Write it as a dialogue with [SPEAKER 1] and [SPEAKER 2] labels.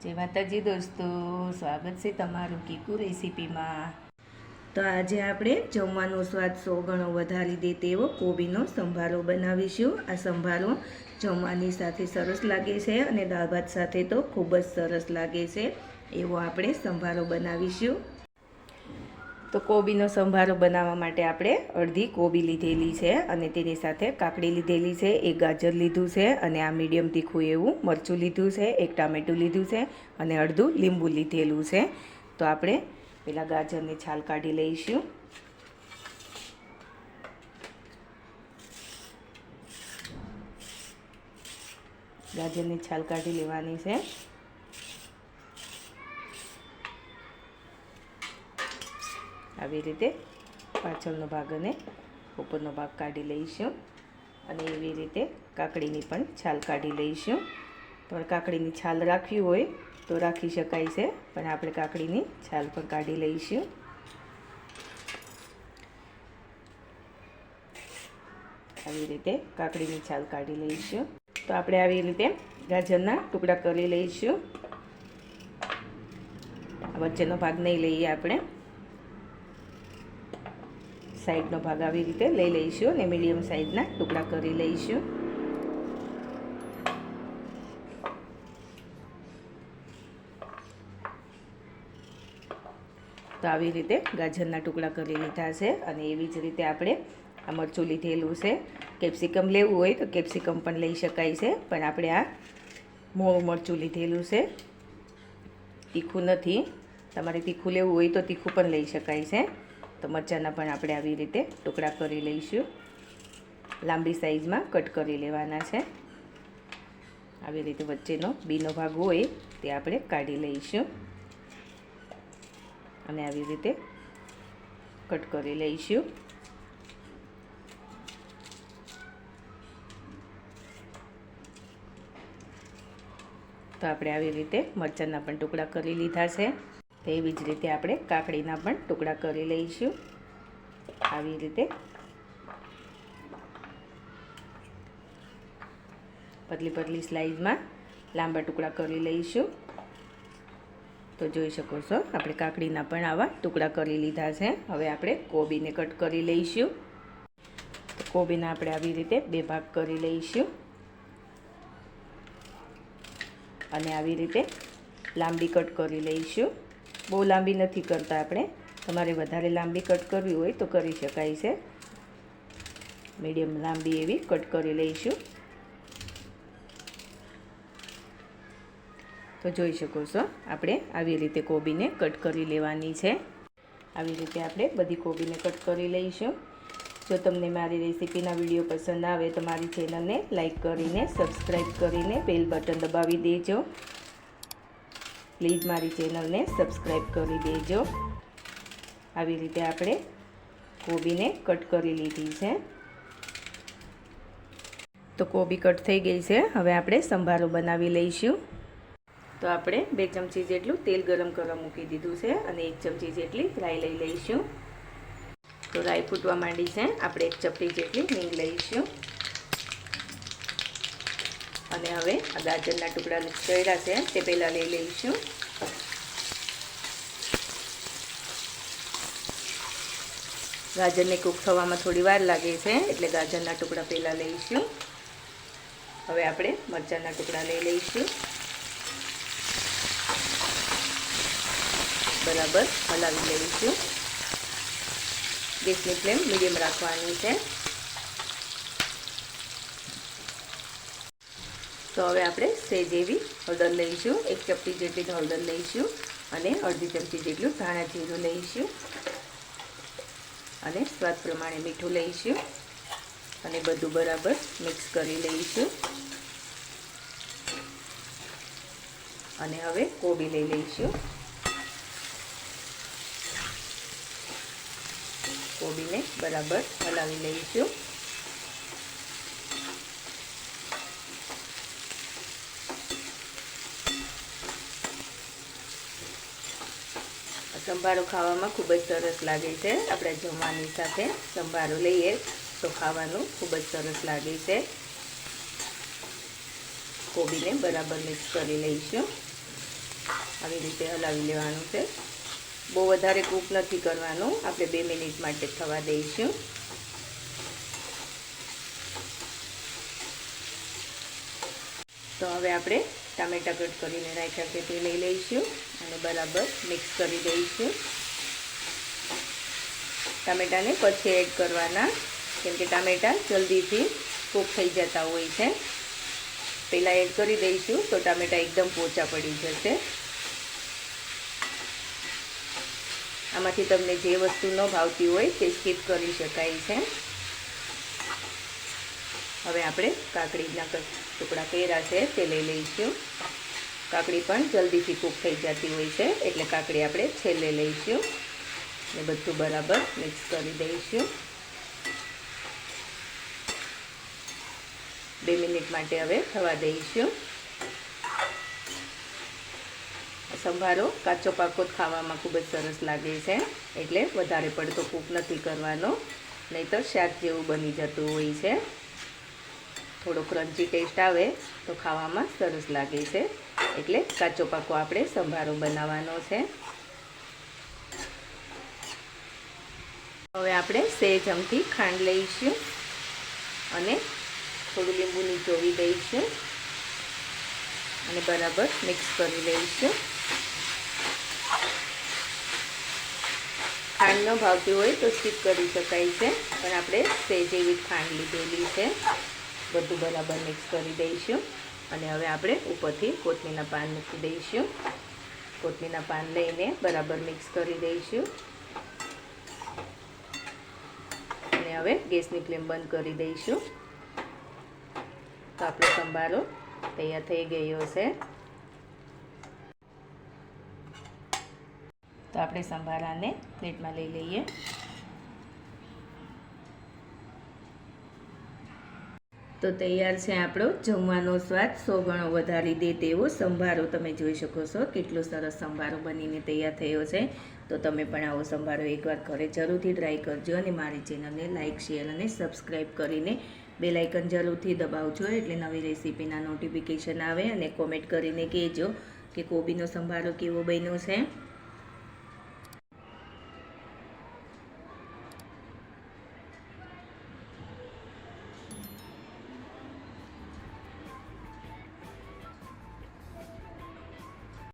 [SPEAKER 1] જય માતાજી દોસ્તો, સ્વાગત છે તમારું કીકુ રેસીપીમાં. તો આજે આપણે જમવાનો સ્વાદ સો ગણો વધારી દે તેવો કોબીનો સંભારો બનાવીશું. આ સંભારો જમવાની સાથે સરસ લાગે છે અને દાળ ભાત સાથે તો ખૂબ જ સરસ લાગે છે. એવો આપણે સંભારો બનાવીશું. તો કોબીનો સંભારો બનાવવા માટે આપણે અડધી કોબી લીધેલી છે અને તેની સાથે કાકડી લીધેલી છે, એક ગાજર લીધું છે અને આ મીડિયમ તીખું એવું મરચું લીધું છે, એક ટામેટું લીધું છે અને અડધું લીંબુ લીધેલું છે. તો આપણે પેલા ગાજરની છાલ કાઢી લઈશું. ગાજરની છાલ કાઢી લેવાની છે. આવી રીતે પાછળનો ભાગ અને ઉપરનો ભાગ કાઢી લઈશું. અને એવી રીતે કાકડીની પણ છાલ કાઢી લઈશું. પણ કાકડીની છાલ રાખવી હોય તો રાખી શકાય છે, પણ આપણે કાકડીની છાલ પણ કાઢી લઈશું. આવી રીતે કાકડીની છાલ કાઢી લઈશું. તો આપણે આવી રીતે ગાજરના ટુકડા કરી લઈશું. વચ્ચેનો ભાગ નહીં લઈએ આપણે. સાઈડનો ભાગ આવી રીતે લઈ લઈશું અને મીડિયમ સાઈઝના ટુકડા કરી લઈશું. તો આવી રીતે ગાજરના ટુકડા કરી લીધા છે અને એવી જ રીતે આપણે આ મરચું લીધેલું છે. કેપ્સિકમ લેવું હોય તો કેપ્સિકમ પણ લઈ શકાય છે, પણ આપણે આ મોળું મરચું લીધેલું છે. તીખું નથી. તમારે તીખું લેવું હોય તો તીખું પણ લઈ શકાય છે. તો મરચાંના પણ આપણે આવી રીતે ટુકડા કરી લઈશું. લાંબી સાઈઝમાં કટ કરી લેવાના છે. આવી રીતે વચ્ચેનો બીનો ભાગ હોય તે આપણે કાઢી લઈશું. અને આવી રીતે કટ કરી લઈશું. તો આપણે આવી રીતે મરચાંના પણ ટુકડા કરી લીધા છે. તો એવી જ રીતે આપણે કાકડીના પણ ટુકડા કરી લઈશું. આવી રીતે. પતલી પતલી સ્લાઇઝમાં લાંબા ટુકડા કરી લઈશું. તો જોઈ શકો છો, આપણે કાકડીના પણ આવા ટુકડા કરી લીધા છે. હવે આપણે કોબીને કટ કરી લઈશું. તો કોબીના આપણે આવી રીતે બે ભાગ કરી લઈશું. અને આવી રીતે લાંબી કટ કરી લઈશું. બહુ લાંબી નથી કરતા આપણે. તમારે વધારે લાંબી કટ કરવી હોય તો કરી શકાય છે. મીડિયમ લાંબી એવી કટ કરી લઈશું. તો જોઈ શકો છો, આપણે આવી રીતે કોબીને કટ કરી લેવાની છે. આવી રીતે આપણે બધી કોબીને કટ કરી લઈશું. જો તમને મારી રેસીપીના વીડિયો પસંદ આવે તો મારી ચેનલને લાઈક કરીને સબસ્ક્રાઈબ કરીને બેલ બટન દબાવી દેજો. પ્લીઝ મારી ચેનલને સબસ્ક્રાઈબ કરી દેજો. આવી રીતે આપણે કોબીને કટ કરી લીધી છે. તો કોબી કટ થઈ ગઈ છે. હવે આપણે સંભારો બનાવી લઈશું. તો આપણે બે ચમચી જેટલું તેલ ગરમ કરવા મૂકી દીધું છે અને એક ચમચી જેટલી રાઈ લઈ લઈશું. તો રાઈ ફૂટવા માંડી છે. આપણે એક ચપટી જેટલી હિંગ લઈશું. અને હવે આ ગાજરના ટુકડા કર્યા છે. તે પહેલાં લઈ લઈશું. ગાજરને કૂક થવામાં થોડી વાર લાગે છે, એટલે ગાજરના ટુકડા પહેલાં લઈશું. હવે આપણે મરચાંના ટુકડા લઈ લઈશું. બરાબર હલાવી લઈશું. ગેસની ફ્લેમ મીડિયમ રાખવાની છે. તો હવે આપણે સેજ એવી હળદર લઈશું. એક ચપટી જેટલી હળદર લઈશું અને અડધી ચમચી જેટલું ધાણા જીરું લઈશું. અને સ્વાદ પ્રમાણે મીઠું લઈશું અને બધું બરાબર મિક્સ કરી લઈશું. અને હવે કોબી લઈ લઈશું. કોબીને બરાબર હલાવી લઈશું. સંભારો ખાવામાં ખૂબ જ સરસ લાગે છે. આપણે જમવાની સાથે સંભારો લઈએ તો ખાવાનું ખૂબ જ સરસ લાગે છે. કોબીને બરાબર મિક્સ કરી લઈશું. આવી રીતે હલાવી લેવાનું છે. બહુ વધારે કૂક નથી કરવાનું. આપણે બે મિનિટ માટે થવા દઈશું. તો હવે આપણે ટામેટા કટ કરીને રાખ્યા છે તે લઈ લઈશું અને બરાબર મિક્સ કરી દઈશું. ટામેટાને પછી એડ કરવાના, કેમ કે ટામેટા જલ્દીથી કૂક થઈ જતા હોય છે. પહેલાં એડ કરી દઈશું તો ટામેટા એકદમ પોચા પડી જશે. આમાંથી તમને જે વસ્તુ ન ભાવતી હોય તે સ્કીપ કરી શકાય છે. હવે આપણે કાકડીના ટુકડા કર્યા છે, તે લઈ લઈશું. કાકડી પણ જલ્દીથી કૂક થઈ જતી હોય છે, એટલે કાકડી આપણે છેલ્લે લઈશું. ને બધું બરાબર મિક્સ કરી દઈશું. બે મિનિટ માટે હવે થવા દઈશું. સંભારો કાચો પાકો ખાવામાં ખૂબ જ સરસ લાગે છે, એટલે વધારે પડતો કૂક નથી કરવાનો. નહીં તો શાક જેવું બની જતું હોય છે. થોડો ક્રન્ચી ટેસ્ટ આવે તો ખાવામાં સરસ લાગે છે. એટલે કાચો પાકો આપણે સંભારો બનાવવાનો છે. હવે આપણે સેજ ચમચી ખાંડ લઈશું અને થોડું લીંબુ નીચોવી દઈશું અને બરાબર મિક્સ કરી લઈશું. ખાંડનો ભાવતી હોય તો સ્કીપ કરી શકાય છે, પણ આપણે સેજ એવી ખાંડ લીધેલી છે. બધું બરાબર મિક્સ કરી દઈશું. અને હવે આપણે ઉપરથી કોથમીરના પાન મૂકી દઈશું. કોથમીરના પાન લઈને બરાબર મિક્સ કરી દઈશું. અને હવે ગેસની ફ્લેમ બંધ કરી દઈશું. તો આપણો સંભારો તૈયાર થઈ ગયો છે. તો આપણે સંભારાને પ્લેટમાં લઈ લઈએ. તો તૈયાર છે આપણો જમવાનો સ્વાદ. સો ગણો વધારી દે તેવો સંભારો તમે જોઈ શકો છો. કેટલો સરસ સંભારો બનીને તૈયાર થયો છે. તો તમે પણ આવો સંભારો એકવાર ઘરે જરૂરથી ટ્રાય કરજો અને મારી ચેનલને લાઇક શેર અને સબસ્ક્રાઈબ કરીને બે લાઇકન જરૂરથી દબાવજો એટલે નવી રેસીપીના નોટિફિકેશન આવે અને કોમેન્ટ કરીને કહેજો કે કોબીનો સંભારો કેવો બન્યો છે.